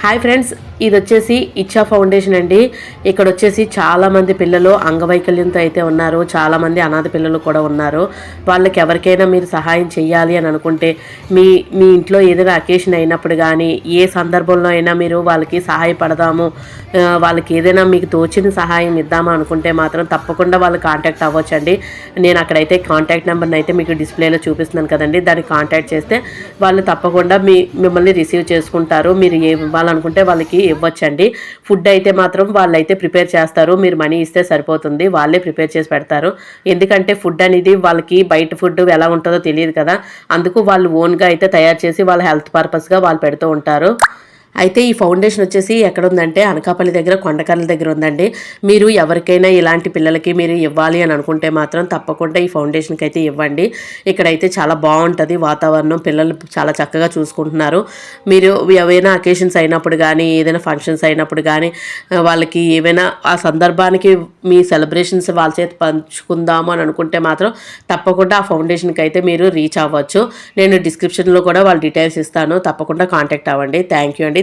Hi friends ఇది వచ్చేసి ఇచ్చా ఫౌండేషన్ అండి. ఇక్కడ వచ్చేసి చాలామంది పిల్లలు అంగవైకల్యంతో అయితే ఉన్నారు. చాలామంది అనాథ పిల్లలు కూడా ఉన్నారు. వాళ్ళకి ఎవరికైనా మీరు సహాయం చేయాలి అని అనుకుంటే మీ మీ ఇంట్లో ఏదైనా అకేషన్ అయినప్పుడు కానీ ఏ సందర్భంలో అయినా మీరు వాళ్ళకి సహాయపడదాము వాళ్ళకి ఏదైనా మీకు తోచిన సహాయం ఇద్దామా అనుకుంటే మాత్రం తప్పకుండా వాళ్ళు కాంటాక్ట్ అవ్వచ్చండి. నేను అక్కడైతే కాంటాక్ట్ నెంబర్ని అయితే మీకు డిస్ప్లేలో చూపిస్తున్నాను కదండి. దాన్ని కాంటాక్ట్ చేస్తే వాళ్ళు తప్పకుండా మీ మిమ్మల్ని రిసీవ్ చేసుకుంటారు. మీరు ఏ వాళ్ళ ఇవ్వాలనుకుంటే వాళ్ళకి ఇవ్వచ్చండి. ఫుడ్ అయితే మాత్రం వాళ్ళైతే ప్రిపేర్ చేస్తారు. మీరు మనీ ఇస్తే సరిపోతుంది. వాళ్ళే ప్రిపేర్ చేసి పెడతారు. ఎందుకంటే ఫుడ్ అనేది వాళ్ళకి బయట ఫుడ్ ఎలా ఉంటుందో తెలియదు కదా. అందుకు వాళ్ళు ఓన్గా అయితే తయారు చేసి వాళ్ళ హెల్త్ పర్పస్గా వాళ్ళు పెడుతూ ఉంటారు. అయితే ఈ ఫౌండేషన్ వచ్చేసి ఎక్కడ ఉందంటే అనకాపల్లి దగ్గర కొండకర్ల దగ్గర ఉందండి. మీరు ఎవరికైనా ఇలాంటి పిల్లలకి మీరు ఇవ్వాలి అని అనుకుంటే మాత్రం తప్పకుండా ఈ ఫౌండేషన్కి అయితే ఇవ్వండి. ఇక్కడైతే చాలా బాగుంటుంది వాతావరణం. పిల్లలు చాలా చక్కగా చూసుకుంటున్నారు. మీరు ఏవైనా అకేషన్స్ అయినప్పుడు కానీ ఏదైనా ఫంక్షన్స్ అయినప్పుడు కానీ వాళ్ళకి ఏవైనా ఆ సందర్భానికి మీ సెలబ్రేషన్స్ వాళ్ళ చేతి పంచుకుందాము అని అనుకుంటే మాత్రం తప్పకుండా ఆ ఫౌండేషన్కి అయితే మీరు రీచ్ అవ్వచ్చు. నేను డిస్క్రిప్షన్లో కూడా వాళ్ళ డీటెయిల్స్ ఇస్తాను. తప్పకుండా కాంటాక్ట్ అవ్వండి. థ్యాంక్ యూ అండి.